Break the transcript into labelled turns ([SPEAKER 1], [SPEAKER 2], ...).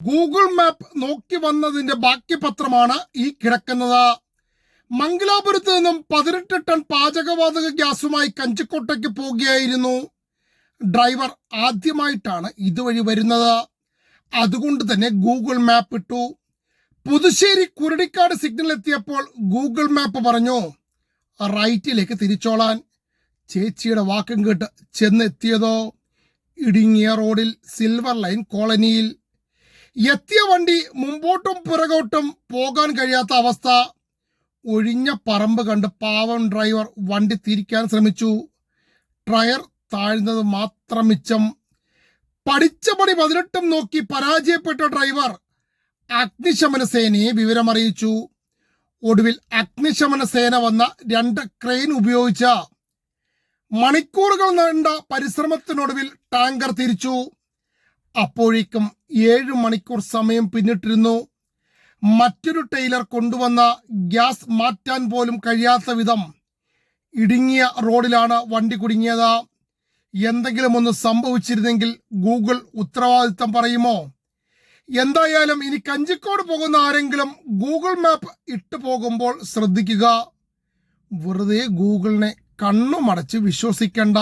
[SPEAKER 1] Google map നോക്കി വന്നതിന്റെ ബാക്കി പത്രമാണ് ഈ കിടക്കുന്നത്. മംഗലാപുരത്ത് നിന്നും പതിനെട്ട് ടൺ പാചകവാതക ഗ്യാസുമായി കഞ്ചിക്കോട്ടയ്ക്ക് പോകുകയായിരുന്നു. ഡ്രൈവർ ആദ്യമായിട്ടാണ് ഇതുവഴി വരുന്നത്. അതുകൊണ്ട് തന്നെ ഗൂഗിൾ മാപ്പ് ഇട്ടു. പുതുശ്ശേരി കുരടിക്കാട് സിഗ്നൽ എത്തിയപ്പോൾ ഗൂഗിൾ മാപ്പ് പറഞ്ഞു റൈറ്റിലേക്ക് തിരിച്ചോളാൻ. ചേച്ചിയുടെ വാക്കും കേട്ട് ചെന്നെത്തിയതോ? ഇടുങ്ങിയ റോഡിൽ സിൽവർ ലൈൻ കോളനിയിൽ. എത്തിയ വണ്ടി മുമ്പോട്ടും പിറകോട്ടും പോകാൻ കഴിയാത്ത അവസ്ഥ. ഒഴിഞ്ഞ പറമ്പ് കണ്ട് പാവം ഡ്രൈവർ വണ്ടി തിരിക്കാൻ ശ്രമിച്ചു. ടയർ താഴ്ന്നത് മാത്രം മിച്ചം. പഠിച്ച പണി പതിനെട്ടും നോക്കി പരാജയപ്പെട്ട ഡ്രൈവർ അഗ്നിശമന സേനയെ വിവരമറിയിച്ചു. ഒടുവിൽ അഗ്നിശമന സേന വന്ന രണ്ട് ക്രെയിൻ ഉപയോഗിച്ച മണിക്കൂറുകൾ നീണ്ട പരിശ്രമത്തിനൊടുവിൽ ടാങ്കർ തിരിച്ചു. അപ്പോഴേക്കും ഏഴ് മണിക്കൂർ സമയം പിന്നിട്ടിരുന്നു. മറ്റൊരു ടൈലർ കൊണ്ടുവന്ന ഗ്യാസ് മാറ്റാൻ പോലും കഴിയാത്ത വിധം ഇടുങ്ങിയ റോഡിലാണ് വണ്ടി കുടുങ്ങിയത്. എന്തെങ്കിലും ഒന്ന് സംഭവിച്ചിരുന്നെങ്കിൽ ഗൂഗിൾ ഉത്തരവാദിത്തം പറയുമോ? എന്തായാലും ഇനി കഞ്ചിക്കോട് പോകുന്ന ആരെങ്കിലും ഗൂഗിൾ മാപ്പ് ഇട്ടു പോകുമ്പോൾ ശ്രദ്ധിക്കുക. വെറുതെ ഗൂഗിളിനെ കണ്ണുമടച്ച് വിശ്വസിക്കണ്ട.